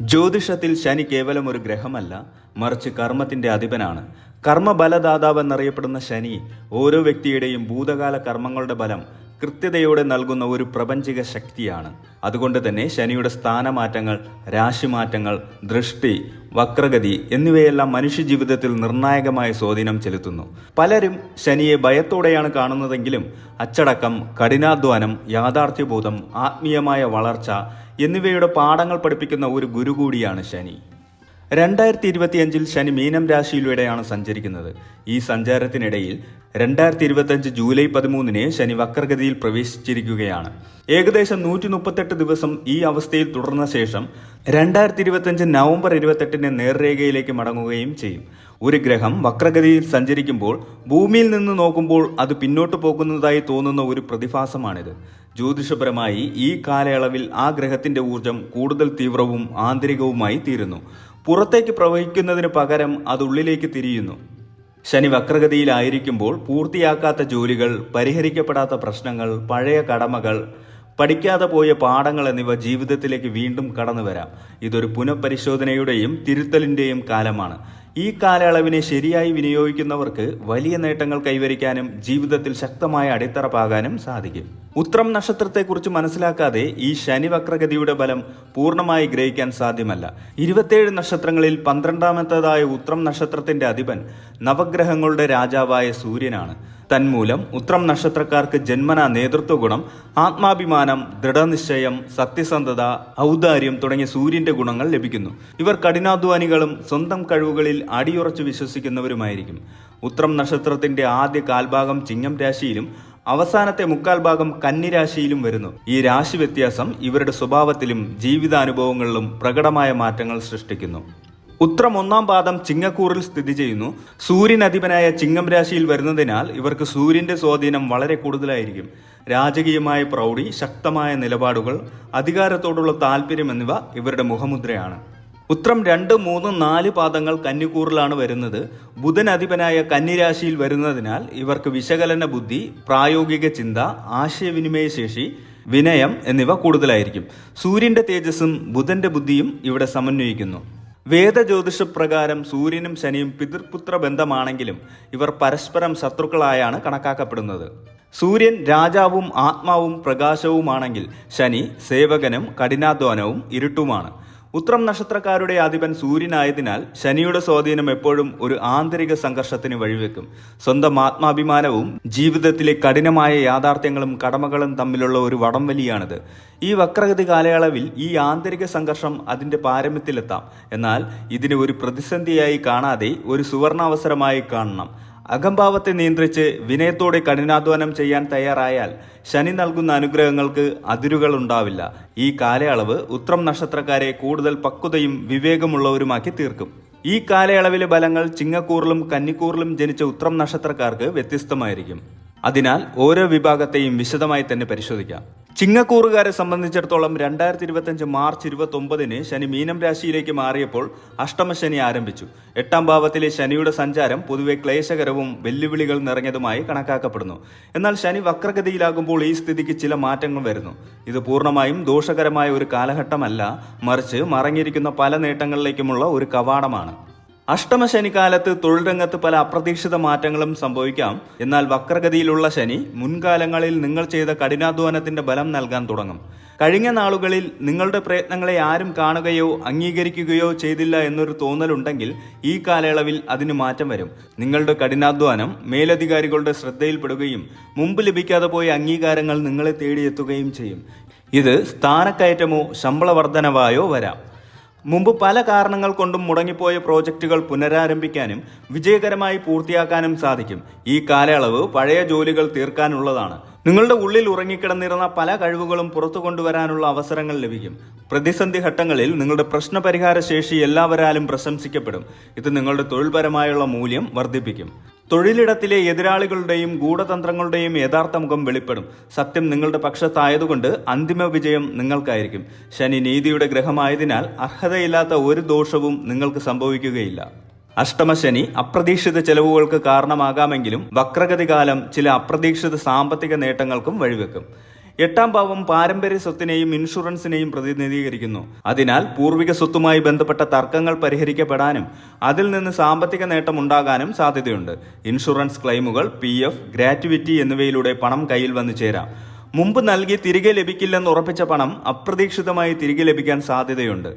ജ്യോതിഷത്തിൽ ശനി കേവലം ഒരു ഗ്രഹമല്ല മറിച്ച് കർമ്മത്തിന്റെ അധിപനാണ്. കർമ്മബലദാതാവ് എന്നറിയപ്പെടുന്ന ശനി ഓരോ വ്യക്തിയുടെയും ഭൂതകാല കർമ്മങ്ങളുടെ ബലം കൃത്യതയോടെ നൽകുന്ന ഒരു പ്രപഞ്ചിക ശക്തിയാണ്. അതുകൊണ്ട് തന്നെ ശനിയുടെ സ്ഥാനമാറ്റങ്ങൾ രാശിമാറ്റങ്ങൾ ദൃഷ്ടി വക്രഗതി എന്നിവയെല്ലാം മനുഷ്യജീവിതത്തിൽ നിർണായകമായ സ്വാധീനം ചെലുത്തുന്നു. പലരും ശനിയെ ഭയത്തോടെയാണ് കാണുന്നതെങ്കിലും അച്ചടക്കം കഠിനാധ്വാനം യാഥാർത്ഥ്യബോധം ആത്മീയമായ വളർച്ച എന്നിവയുടെ പാഠങ്ങൾ പഠിപ്പിക്കുന്ന ഒരു ഗുരു കൂടിയാണ് ശനി. രണ്ടായിരത്തി ഇരുപത്തിയഞ്ചിൽ ശനി മീനം രാശിയിലൂടെയാണ് സഞ്ചരിക്കുന്നത്. ഈ സഞ്ചാരത്തിനിടയിൽ രണ്ടായിരത്തി ഇരുപത്തിയഞ്ച് ജൂലൈ പതിമൂന്നിന് ശനി വക്രഗതിയിൽ പ്രവേശിച്ചിരിക്കുകയാണ്. ഏകദേശം നൂറ്റി മുപ്പത്തെട്ട് ദിവസം ഈ അവസ്ഥയിൽ തുടർന്ന ശേഷം രണ്ടായിരത്തി ഇരുപത്തിയഞ്ച് നവംബർ ഇരുപത്തെട്ടിന് നേർരേഖയിലേക്ക് മടങ്ങുകയും ചെയ്യും. ഒരു ഗ്രഹം വക്രഗതിയിൽ സഞ്ചരിക്കുമ്പോൾ ഭൂമിയിൽ നിന്ന് നോക്കുമ്പോൾ അത് പിന്നോട്ട് പോകുന്നതായി തോന്നുന്ന ഒരു പ്രതിഭാസമാണിത്. ജ്യോതിഷപരമായി ഈ കാലയളവിൽ ആ ഗ്രഹത്തിന്റെ ഊർജം കൂടുതൽ തീവ്രവും ആന്തരികവുമായി തീരുന്നു. പുറത്തേക്ക് പ്രവഹിക്കുന്നതിന് പകരം അത് ഉള്ളിലേക്ക് തിരിയുന്നു. ശനി വക്രഗതിയിലായിരിക്കുമ്പോൾ പൂർത്തിയാക്കാത്ത ജോലികൾ പരിഹരിക്കപ്പെടാത്ത പ്രശ്നങ്ങൾ പഴയ കടമകൾ പഠിക്കാതെ പോയ പാഠങ്ങൾ എന്നിവ ജീവിതത്തിലേക്ക് വീണ്ടും കടന്നുവരാം. ഇതൊരു പുനഃപരിശോധനയുടെയും തിരുത്തലിന്റെയും കാലമാണ്. ഈ കാലയളവിനെ ശരിയായി വിനിയോഗിക്കുന്നവർക്ക് വലിയ നേട്ടങ്ങൾ കൈവരിക്കാനും ജീവിതത്തിൽ ശക്തമായ അടിത്തറ പാകാനും സാധിക്കും. ഉത്രം നക്ഷത്രത്തെക്കുറിച്ച് മനസ്സിലാക്കാതെ ഈ ശനി വക്രഗതിയുടെ ബലം പൂർണമായി ഗ്രഹിക്കാൻ സാധ്യമല്ല. ഇരുപത്തിയേഴ് നക്ഷത്രങ്ങളിൽ പന്ത്രണ്ടാമത്തേതായ ഉത്രം നക്ഷത്രത്തിന്റെ അധിപൻ നവഗ്രഹങ്ങളുടെ രാജാവായ സൂര്യനാണ്. തന്മൂലം ഉത്രം നക്ഷത്രക്കാർക്ക് ജന്മന നേതൃത്വ ഗുണം ആത്മാഭിമാനം ദൃഢനിശ്ചയം സത്യസന്ധത ഔദാര്യം തുടങ്ങിയ സൂര്യന്റെ ഗുണങ്ങൾ ലഭിക്കുന്നു. ഇവർ കഠിനാധ്വാനികളും സ്വന്തം കഴിവുകളിൽ അടിയുറച്ചു വിശ്വസിക്കുന്നവരുമായിരിക്കും. ഉത്രം നക്ഷത്രത്തിന്റെ ആദ്യ കാൽഭാഗം ചിങ്ങം രാശിയിലും അവസാനത്തെ മുക്കാൽ ഭാഗം കന്നിരാശിയിലും വരുന്നു. ഈ രാശി വ്യത്യാസം ഇവരുടെ സ്വഭാവത്തിലും ജീവിതാനുഭവങ്ങളിലും പ്രകടമായ മാറ്റങ്ങൾ സൃഷ്ടിക്കുന്നു. ഉത്രം ഒന്നാം പാദം ചിങ്ങക്കൂറിൽ സ്ഥിതി ചെയ്യുന്നു. സൂര്യൻ അധിപനായ ചിങ്ങം രാശിയിൽ വരുന്നതിനാൽ ഇവർക്ക് സൂര്യന്റെ സ്വാധീനം വളരെ കൂടുതലായിരിക്കും. രാജകീയമായ പ്രൗഢി ശക്തമായ നിലപാടുകൾ അധികാരത്തോടുള്ള താല്പര്യം എന്നിവ ഇവരുടെ മുഖമുദ്രയാണ്. ഉത്രം രണ്ട് മൂന്ന് നാല് പാദങ്ങൾ കന്നിക്കൂറിലാണ് വരുന്നത്. ബുധൻ അധിപനായ കന്നിരാശിയിൽ വരുന്നതിനാൽ ഇവർക്ക് വിശകലന ബുദ്ധി പ്രായോഗിക ചിന്ത ആശയവിനിമയ ശേഷി വിനയം എന്നിവ കൂടുതലായിരിക്കും. സൂര്യന്റെ തേജസ്സും ബുധന്റെ ബുദ്ധിയും ഇവിടെ സമന്വയിക്കുന്നു. വേദജ്യോതിഷ പ്രകാരം സൂര്യനും ശനിയും പിതൃപുത്ര ബന്ധമാണെങ്കിലും ഇവർ പരസ്പരം ശത്രുക്കളായാണ് കണക്കാക്കപ്പെടുന്നത്. സൂര്യൻ രാജാവും ആത്മാവും പ്രകാശവുമാണെങ്കിൽ ശനി സേവകനും കഠിനാധ്വാനവും ഇരുട്ടുമാണ്. ഉത്രം നക്ഷത്രക്കാരുടെ അധിപൻ സൂര്യനായതിനാൽ ശനിയുടെ സ്വാധീനം എപ്പോഴും ഒരു ആന്തരിക സംഘർഷത്തിന് വഴിവെക്കും. സ്വന്തം ആത്മാഭിമാനവും ജീവിതത്തിലെ കഠിനമായ യാഥാർത്ഥ്യങ്ങളും കടമകളും തമ്മിലുള്ള ഒരു വടംവലിയാണിത്. ഈ വക്രഗതി കാലയളവിൽ ഈ ആന്തരിക സംഘർഷം അതിന്റെ പാരമ്യത്തിലെത്താം. എന്നാൽ ഇതിനെ ഒരു പ്രതിസന്ധിയായി കാണാതെ ഒരു സുവർണാവസരമായി കാണണം. അകംഭാവത്തെ നിയന്ത്രിച്ച് വിനയത്തോടെ കഠിനാധ്വാനം ചെയ്യാൻ തയ്യാറായാൽ ശനി നൽകുന്ന അനുഗ്രഹങ്ങൾക്ക് അതിരുകൾ ഉണ്ടാവില്ല ഈ കാലയളവ് ഉത്രം നക്ഷത്രക്കാരെ കൂടുതൽ പക്വതയും വിവേകമുള്ളവരുമാക്കി തീർക്കും. ഈ കാലയളവിലെ ബലങ്ങൾ ചിങ്ങക്കൂറിലും കന്നിക്കൂറിലും ജനിച്ച ഉത്രം നക്ഷത്രക്കാർക്ക് വ്യത്യസ്തമായിരിക്കും. അതിനാൽ ഓരോ വിഭാഗത്തെയും വിശദമായി തന്നെ പരിശോധിക്കാം. ചിങ്ങക്കൂറുകാരെ സംബന്ധിച്ചിടത്തോളം രണ്ടായിരത്തി ഇരുപത്തഞ്ച് മാർച്ച് ഇരുപത്തി ഒമ്പതിന് ശനി മീനം രാശിയിലേക്ക് മാറിയപ്പോൾ അഷ്ടമശനി ആരംഭിച്ചു. എട്ടാം ഭാവത്തിലെ ശനിയുടെ സഞ്ചാരം പൊതുവെ ക്ലേശകരവും വെല്ലുവിളികൾ നിറഞ്ഞതുമായി കണക്കാക്കപ്പെടുന്നു. എന്നാൽ ശനി വക്രഗതിയിലാകുമ്പോൾ ഈ സ്ഥിതിക്ക് ചില മാറ്റങ്ങൾ വരുന്നു. ഇത് പൂർണമായും ദോഷകരമായ ഒരു കാലഘട്ടമല്ല മറിച്ച് മറങ്ങിയിരിക്കുന്ന പല നേട്ടങ്ങളിലേക്കുമുള്ള ഒരു കവാടമാണ്. അഷ്ടമശനി ശനിക്കാലത്ത് തൊഴിൽ രംഗത്ത് പല അപ്രതീക്ഷിത മാറ്റങ്ങളും സംഭവിക്കാം. എന്നാൽ വക്രഗതിയിലുള്ള ശനി മുൻകാലങ്ങളിൽ നിങ്ങൾ ചെയ്ത കഠിനാധ്വാനത്തിന്റെ ബലം നൽകാൻ തുടങ്ങും. കഴിഞ്ഞ നാളുകളിൽ നിങ്ങളുടെ പ്രയത്നങ്ങളെ ആരും കാണുകയോ അംഗീകരിക്കുകയോ ചെയ്തില്ല എന്നൊരു തോന്നലുണ്ടെങ്കിൽ ഈ കാലയളവിൽ അതിന് മാറ്റം വരും. നിങ്ങളുടെ കഠിനാധ്വാനം മേലധികാരികളുടെ ശ്രദ്ധയിൽപ്പെടുകയും മുമ്പ് ലഭിക്കാതെ പോയ അംഗീകാരങ്ങൾ നിങ്ങളെ തേടിയെത്തുകയും ചെയ്യും. ഇത് സ്ഥാനക്കയറ്റമോ ശമ്പള വർധനവായോ വരാം. മുമ്പ് പല കാരണങ്ങൾ കൊണ്ടും മുടങ്ങിപ്പോയ പ്രോജക്റ്റുകൾ പുനരാരംഭിക്കാനും വിജയകരമായി പൂർത്തിയാക്കാനും സാധിക്കും. ഈ കാലയളവ് പഴയ ജോലികൾ തീർക്കാനുള്ളതാണ്. നിങ്ങളുടെ ഉള്ളിൽ ഉറങ്ങിക്കിടന്നിരുന്ന പല കഴിവുകളും പുറത്തു കൊണ്ടുവരാനുള്ള അവസരങ്ങൾ ലഭിക്കും. പ്രതിസന്ധി ഘട്ടങ്ങളിൽ നിങ്ങളുടെ പ്രശ്നപരിഹാര ശേഷി എല്ലാവരാലും പ്രശംസിക്കപ്പെടും. ഇത് നിങ്ങളുടെ തൊഴിൽപരമായുള്ള മൂല്യം വർദ്ധിപ്പിക്കും. തൊഴിലിടത്തിലെ എതിരാളികളുടെയും ഗൂഢതന്ത്രങ്ങളുടെയും യഥാർത്ഥ മുഖം വെളിപ്പെടും. സത്യം നിങ്ങളുടെ പക്ഷത്തായതുകൊണ്ട് അന്തിമ വിജയം നിങ്ങൾക്കായിരിക്കും. ശനി നീതിയുടെ ഗ്രഹമായതിനാൽ അർഹതയില്ലാത്ത ഒരു ദോഷവും നിങ്ങൾക്ക് സംഭവിക്കുകയില്ല. അഷ്ടമശനി അപ്രതീക്ഷിത ചെലവുകൾക്ക് കാരണമാകാമെങ്കിലും വക്രഗതികാലം ചില അപ്രതീക്ഷിത സാമ്പത്തിക നേട്ടങ്ങൾക്കും വഴിവെക്കും. എട്ടാം ഭാവം പാരമ്പര്യ സ്വത്തിനെയും ഇൻഷുറൻസിനെയും പ്രതിനിധീകരിക്കുന്നു. അതിനാൽ പൂർവിക സ്വത്തുമായി ബന്ധപ്പെട്ട തർക്കങ്ങൾ പരിഹരിക്കപ്പെടാനും അതിൽ നിന്ന് സാമ്പത്തിക നേട്ടം ഉണ്ടാകാനും സാധ്യതയുണ്ട്. ഇൻഷുറൻസ് ക്ലെയിമുകൾ പി എഫ് ഗ്രാറ്റുവിറ്റി എന്നിവയിലൂടെ പണം കയ്യിൽ വന്നു ചേരാം. മുമ്പ് നൽകി തിരികെ ലഭിക്കില്ലെന്ന് ഉറപ്പിച്ച പണം അപ്രതീക്ഷിതമായി തിരികെ ലഭിക്കാൻ സാധ്യതയുണ്ട്.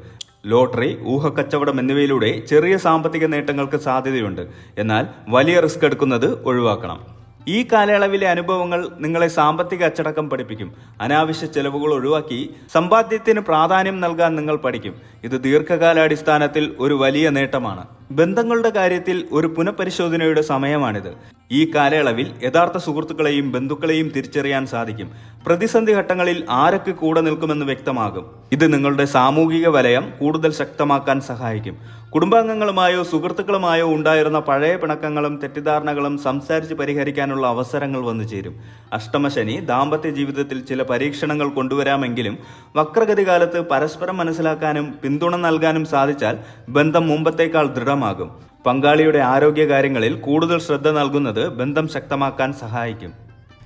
ലോട്ടറി ഊഹക്കച്ചവടം എന്നിവയിലൂടെ ചെറിയ സാമ്പത്തിക നേട്ടങ്ങൾക്ക് സാധ്യതയുണ്ട്. എന്നാൽ വലിയ റിസ്ക് എടുക്കുന്നത് ഒഴിവാക്കണം. ഈ കാലയളവിലെ അനുഭവങ്ങൾ നിങ്ങളെ സാമ്പത്തിക അച്ചടക്കം പഠിപ്പിക്കും. അനാവശ്യ ചെലവുകൾ ഒഴിവാക്കി സമ്പാദ്യത്തിന് പ്രാധാന്യം നൽകാൻ നിങ്ങൾ പഠിക്കും. ഇത് ദീർഘകാലാടിസ്ഥാനത്തിൽ ഒരു വലിയ നേട്ടമാണ്. ബന്ധങ്ങളുടെ കാര്യത്തിൽ ഒരു പുനഃപരിശോധനയുടെ സമയമാണിത്. ഈ കാലയളവിൽ യഥാർത്ഥ സുഹൃത്തുക്കളെയും ബന്ധുക്കളെയും തിരിച്ചറിയാൻ സാധിക്കും. പ്രതിസന്ധി ഘട്ടങ്ങളിൽ ആരൊക്കെ കൂടെ നിൽക്കുമെന്ന് വ്യക്തമാകും. ഇത് നിങ്ങളുടെ സാമൂഹിക വലയം കൂടുതൽ ശക്തമാക്കാൻ സഹായിക്കും. കുടുംബാംഗങ്ങളുമായോ സുഹൃത്തുക്കളുമായോ ഉണ്ടായിരുന്ന പഴയ പിണക്കങ്ങളും തെറ്റിദ്ധാരണകളും സംസാരിച്ച് പരിഹരിക്കാനുള്ള അവസരങ്ങൾ വന്നു ചേരും. അഷ്ടമശനി ദാമ്പത്യ ജീവിതത്തിൽ ചില പരീക്ഷണങ്ങൾ കൊണ്ടുവരാമെങ്കിലും വക്രഗതി കാലത്ത് പരസ്പരം മനസ്സിലാക്കാനും പിന്തുണ നൽകാനും സാധിച്ചാൽ ബന്ധം മുമ്പത്തേക്കാൾ ദൃഢമാകും. പങ്കാളിയുടെ ആരോഗ്യകാര്യങ്ങളിൽ കൂടുതൽ ശ്രദ്ധ നൽകുന്നത് ബന്ധം ശക്തമാക്കാൻ സഹായിക്കും.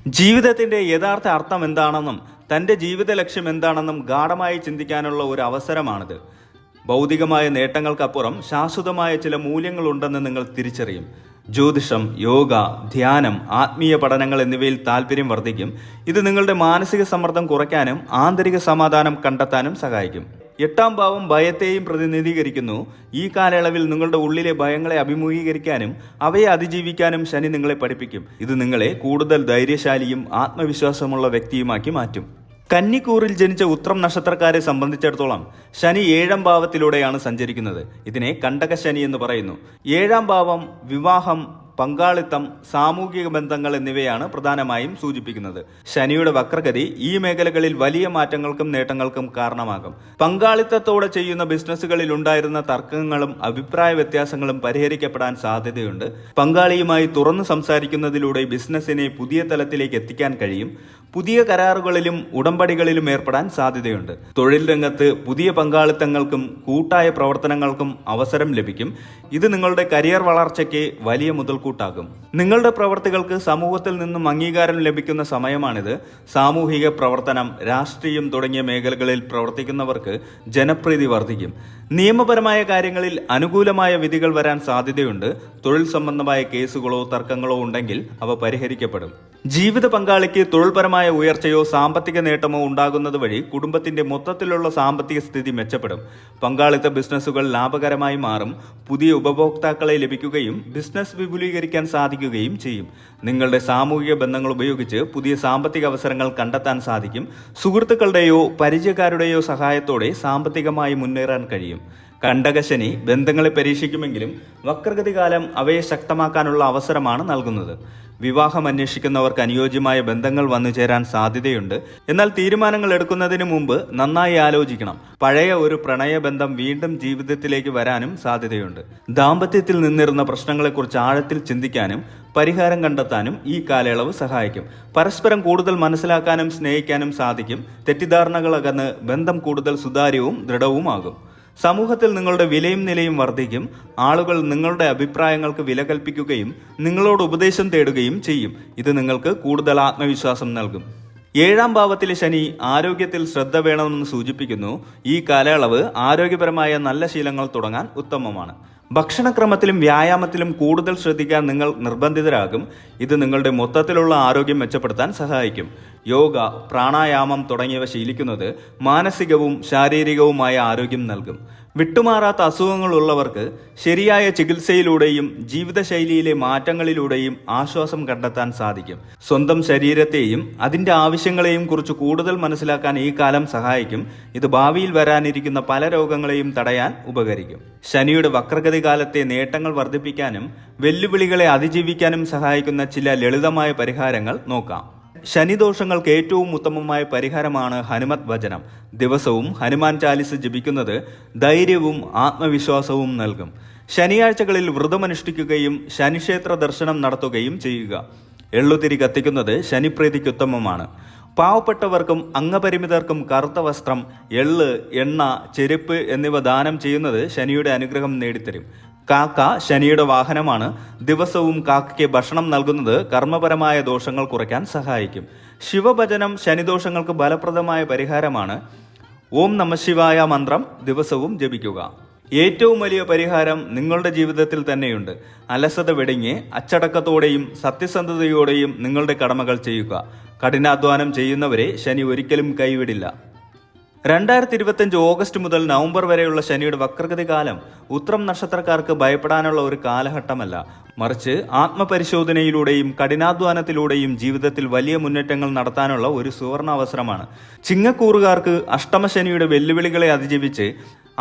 ജീവിതത്തിന്റെ യഥാർത്ഥ അർത്ഥം എന്താണെന്നും തന്റെ ജീവിത ലക്ഷ്യം എന്താണെന്നും ഗാഠമായി ചിന്തിക്കാനുള്ള ഒരു അവസരമാണിത്. ഭൗതികമായ നേട്ടങ്ങൾക്കപ്പുറം ശാശ്വതമായ ചില മൂല്യങ്ങളുണ്ടെന്ന് നിങ്ങൾ തിരിച്ചറിയും. ജ്യോതിഷം യോഗ ധ്യാനം ആത്മീയ പഠനങ്ങൾ എന്നിവയിൽ താല്പര്യം വർദ്ധിക്കും. ഇത് നിങ്ങളുടെ മാനസിക സമ്മർദ്ദം കുറയ്ക്കാനും ആന്തരിക സമാധാനം കണ്ടെത്താനും സഹായിക്കും. എട്ടാം ഭാവം ഭയത്തെയും പ്രതിനിധീകരിക്കുന്നു. ഈ കാലയളവിൽ നിങ്ങളുടെ ഉള്ളിലെ ഭയങ്ങളെ അഭിമുഖീകരിക്കാനും അവയെ അതിജീവിക്കാനും ശനി നിങ്ങളെ പഠിപ്പിക്കും. ഇത് നിങ്ങളെ കൂടുതൽ ധൈര്യശാലിയും ആത്മവിശ്വാസമുള്ള വ്യക്തിയുമാക്കി മാറ്റും. കന്നിക്കൂറിൽ ജനിച്ച ഉത്രം നക്ഷത്രക്കാരെ സംബന്ധിച്ചിടത്തോളം ശനി ഏഴാം ഭാവത്തിലൂടെയാണ് സഞ്ചരിക്കുന്നത്. ഇതിനെ കണ്ടക ശനി എന്ന് പറയുന്നു. ഏഴാം ഭാവം വിവാഹം പങ്കാളിത്തം സാമൂഹിക ബന്ധങ്ങൾ എന്നിവയാണ് പ്രധാനമായും സൂചിപ്പിക്കുന്നത്. ശനിയുടെ വക്രഗതി ഈ മേഖലകളിൽ വലിയ മാറ്റങ്ങൾക്കും നേട്ടങ്ങൾക്കും കാരണമാകും. പങ്കാളിത്തത്തോടെ ചെയ്യുന്ന ബിസിനസ്സുകളിൽ ഉണ്ടായിരുന്ന തർക്കങ്ങളും അഭിപ്രായ വ്യത്യാസങ്ങളും പരിഹരിക്കപ്പെടാൻ സാധ്യതയുണ്ട്. പങ്കാളിയുമായി തുറന്നു സംസാരിക്കുന്നതിലൂടെ ബിസിനസ്സിനെ പുതിയ തലത്തിലേക്ക് എത്തിക്കാൻ കഴിയും. പുതിയ കരാറുകളിലും ഉടമ്പടികളിലും ഏർപ്പെടാൻ സാധ്യതയുണ്ട്. തൊഴിൽ രംഗത്ത് പുതിയ പങ്കാളിത്തങ്ങൾക്കും കൂട്ടായ പ്രവർത്തനങ്ങൾക്കും അവസരം ലഭിക്കും. ഇത് നിങ്ങളുടെ കരിയർ വളർച്ചയ്ക്ക് വലിയ മുതൽക്കൂട്ടാകും നിങ്ങളുടെ പ്രവർത്തികൾക്ക് സമൂഹത്തിൽ നിന്നും അംഗീകാരം ലഭിക്കുന്ന സമയമാണിത്. സാമൂഹിക പ്രവർത്തനം രാഷ്ട്രീയം തുടങ്ങിയ മേഖലകളിൽ പ്രവർത്തിക്കുന്നവർക്ക് ജനപ്രീതി വർദ്ധിക്കും. നിയമപരമായ കാര്യങ്ങളിൽ അനുകൂലമായ വിധികൾ വരാൻ സാധ്യതയുണ്ട്. തൊഴിൽ സംബന്ധമായ കേസുകളോ തർക്കങ്ങളോ ഉണ്ടെങ്കിൽ അവ പരിഹരിക്കപ്പെടും. ജീവിത പങ്കാളിക്ക് തൊഴിൽപരമായ ഉയർച്ചയോ സാമ്പത്തിക നേട്ടമോ ഉണ്ടാകുന്നത് വഴി കുടുംബത്തിന്റെ മൊത്തത്തിലുള്ള സാമ്പത്തിക സ്ഥിതി മെച്ചപ്പെടും. പങ്കാളിത്ത ബിസിനസ്സുകൾ ലാഭകരമായി മാറും. പുതിയ ഉപഭോക്താക്കളെ ലഭിക്കുകയും ബിസിനസ് വിപുലീകരിക്കാൻ സാധിക്കുകയും ചെയ്യും. നിങ്ങളുടെ സാമൂഹിക ബന്ധങ്ങൾ ഉപയോഗിച്ച് പുതിയ സാമ്പത്തിക അവസരങ്ങൾ കണ്ടെത്താൻ സാധിക്കും. സുഹൃത്തുക്കളുടെയോ പരിചയക്കാരുടെയോ സഹായത്തോടെ സാമ്പത്തികമായി മുന്നേറാൻ കഴിയും. കണ്ടകശനി ബന്ധങ്ങളെ പരീക്ഷിക്കുമെങ്കിലും വക്രഗതി കാലം അവയെ ശക്തമാക്കാനുള്ള അവസരമാണ് നൽകുന്നത്. വിവാഹം അന്വേഷിക്കുന്നവർക്ക് അനുയോജ്യമായ ബന്ധങ്ങൾ വന്നു ചേരാൻ സാധ്യതയുണ്ട്. എന്നാൽ തീരുമാനങ്ങൾ എടുക്കുന്നതിന് മുമ്പ് നന്നായി ആലോചിക്കണം. പഴയ ഒരു പ്രണയബന്ധം വീണ്ടും ജീവിതത്തിലേക്ക് വരാനും സാധ്യതയുണ്ട്. ദാമ്പത്യത്തിൽ നിന്നിരുന്ന പ്രശ്നങ്ങളെക്കുറിച്ച് ആഴത്തിൽ ചിന്തിക്കാനും പരിഹാരം കണ്ടെത്താനും ഈ കാലയളവ് സഹായിക്കും. പരസ്പരം കൂടുതൽ മനസ്സിലാക്കാനും സ്നേഹിക്കാനും സാധിക്കും. തെറ്റിദ്ധാരണകൾ അകന്ന് ബന്ധം കൂടുതൽ സുതാര്യവും ദൃഢവുമാകും. സമൂഹത്തിൽ നിങ്ങളുടെ വിലയും നിലയും വർദ്ധിക്കും. ആളുകൾ നിങ്ങളുടെ അഭിപ്രായങ്ങൾക്ക് വില കൽപ്പിക്കുകയും നിങ്ങളോട് ഉപദേശം തേടുകയും ചെയ്യും. ഇത് നിങ്ങൾക്ക് കൂടുതൽ ആത്മവിശ്വാസം നൽകും. ഏഴാം ഭാവത്തിലെ ശനി ആരോഗ്യത്തിൽ ശ്രദ്ധ വേണമെന്ന് സൂചിപ്പിക്കുന്നു. ഈ കാലയളവ് ആരോഗ്യപരമായ നല്ല ശീലങ്ങൾ തുടങ്ങാൻ ഉത്തമമാണ്. ഭക്ഷണക്രമത്തിലും വ്യായാമത്തിലും കൂടുതൽ ശ്രദ്ധിക്കാൻ നിങ്ങൾ നിർബന്ധിതരാകും. ഇത് നിങ്ങളുടെ മൊത്തത്തിലുള്ള ആരോഗ്യം മെച്ചപ്പെടുത്താൻ സഹായിക്കും. യോഗ പ്രാണായാമം തുടങ്ങിയവ ശീലിക്കുന്നത് മാനസികവും ശാരീരികവുമായ ആരോഗ്യം നൽകും. വിട്ടുമാറാത്ത അസുഖങ്ങളുള്ളവർക്ക് ശരിയായ ചികിത്സയിലൂടെയും ജീവിതശൈലിയിലെ മാറ്റങ്ങളിലൂടെയും ആശ്വാസം കണ്ടെത്താൻ സാധിക്കും. സ്വന്തം ശരീരത്തെയും അതിന്റെ ആവശ്യങ്ങളെയും കുറിച്ച് കൂടുതൽ മനസ്സിലാക്കാൻ ഈ കാലം സഹായിക്കും. ഇത് ഭാവിയിൽ വരാനിരിക്കുന്ന പല രോഗങ്ങളെയും തടയാൻ ഉപകരിക്കും. ശനിയുടെ വക്രഗതി കാലത്തെ നേട്ടങ്ങൾ വർദ്ധിപ്പിക്കാനും വെല്ലുവിളികളെ അതിജീവിക്കാനും സഹായിക്കുന്ന ചില ലളിതമായ പരിഹാരങ്ങൾ നോക്കാം. ശനിദോഷങ്ങൾക്ക് ഏറ്റവും ഉത്തമമായ പരിഹാരമാണ് ഹനുമത് വചനം ദിവസവും ഹനുമാൻ ചാലിസ് ജപിക്കുന്നത് ധൈര്യവും ആത്മവിശ്വാസവും നൽകും. ശനിയാഴ്ചകളിൽ വ്രതമനുഷ്ഠിക്കുകയും ശനിക്ഷേത്ര ദർശനം നടത്തുകയും ചെയ്യുക. എള്ളുതിരി കത്തിക്കുന്നത് ശനിപ്രീതിക്ക് ഉത്തമമാണ് പാവപ്പെട്ടവർക്കും അംഗപരിമിതർക്കും കറുത്ത വസ്ത്രം എള്ള് എണ്ണ ചെരുപ്പ് എന്നിവ ദാനം ചെയ്യുന്നത് ശനിയുടെ അനുഗ്രഹം നേടിത്തരും. കാക്ക ശനിയുടെ വാഹനമാണ്. ദിവസവും കാക്കയ്ക്ക് ഭക്ഷണം നൽകുന്നത് കർമ്മപരമായ ദോഷങ്ങൾ കുറയ്ക്കാൻ സഹായിക്കും. ശിവഭജനം ശനിദോഷങ്ങൾക്ക് ഫലപ്രദമായ പരിഹാരമാണ്. ഓം നമശിവായ മന്ത്രം ദിവസവും ജപിക്കുക. ഏറ്റവും വലിയ പരിഹാരം നിങ്ങളുടെ ജീവിതത്തിൽ തന്നെയുണ്ട്. അലസത വെടിഞ്ഞ് അച്ചടക്കത്തോടെയും സത്യസന്ധതയോടെയും നിങ്ങളുടെ കടമകൾ ചെയ്യുക. കഠിനാധ്വാനം ചെയ്യുന്നവരെ ശനി ഒരിക്കലും കൈവിടില്ല. രണ്ടായിരത്തി ഇരുപത്തിയഞ്ച് ഓഗസ്റ്റ് മുതൽ നവംബർ വരെയുള്ള ശനിയുടെ വക്രഗതി കാലം ഉത്രം നക്ഷത്രക്കാർക്ക് ഭയപ്പെടാനുള്ള ഒരു കാലഘട്ടമല്ല. മറിച്ച് ആത്മപരിശോധനയിലൂടെയും കഠിനാധ്വാനത്തിലൂടെയും ജീവിതത്തിൽ വലിയ മുന്നേറ്റങ്ങൾ നടത്താനുള്ള ഒരു സുവർണ അവസരമാണ് ചിങ്ങക്കൂറുകാർക്ക് അഷ്ടമശനിയുടെ വെല്ലുവിളികളെ അതിജീവിച്ച്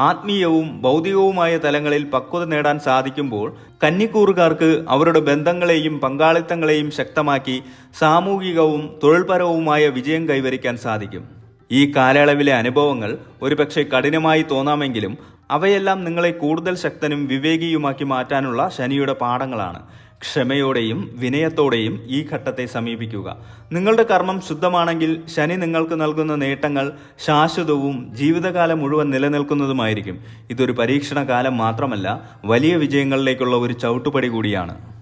ആത്മീയവും ഭൗതികവുമായ തലങ്ങളിൽ പക്വത നേടാൻ സാധിക്കുമ്പോൾ കന്നിക്കൂറുകാർക്ക് അവരുടെ ബന്ധങ്ങളെയും പങ്കാളിത്തങ്ങളെയും ശക്തമാക്കി സാമൂഹികവും തൊഴിൽപരവുമായ വിജയം കൈവരിക്കാൻ സാധിക്കും. ഈ കാലയളവിലെ അനുഭവങ്ങൾ ഒരുപക്ഷെ കഠിനമായി തോന്നാമെങ്കിലും അവയെല്ലാം നിങ്ങളെ കൂടുതൽ ശക്തനും വിവേകിയുമാക്കി മാറ്റാനുള്ള ശനിയുടെ പാഠങ്ങളാണ്. ക്ഷമയോടെയും വിനയത്തോടെയും ഈ ഘട്ടത്തെ സമീപിക്കുക. നിങ്ങളുടെ കർമ്മം ശുദ്ധമാണെങ്കിൽ ശനി നിങ്ങൾക്ക് നൽകുന്ന നേട്ടങ്ങൾ ശാശ്വതവും ജീവിതകാലം മുഴുവൻ നിലനിൽക്കുന്നതുമായിരിക്കും. ഇതൊരു പരീക്ഷണ കാലം മാത്രമല്ല വലിയ വിജയങ്ങളിലേക്കുള്ള ഒരു ചവിട്ടുപടി കൂടിയാണ്.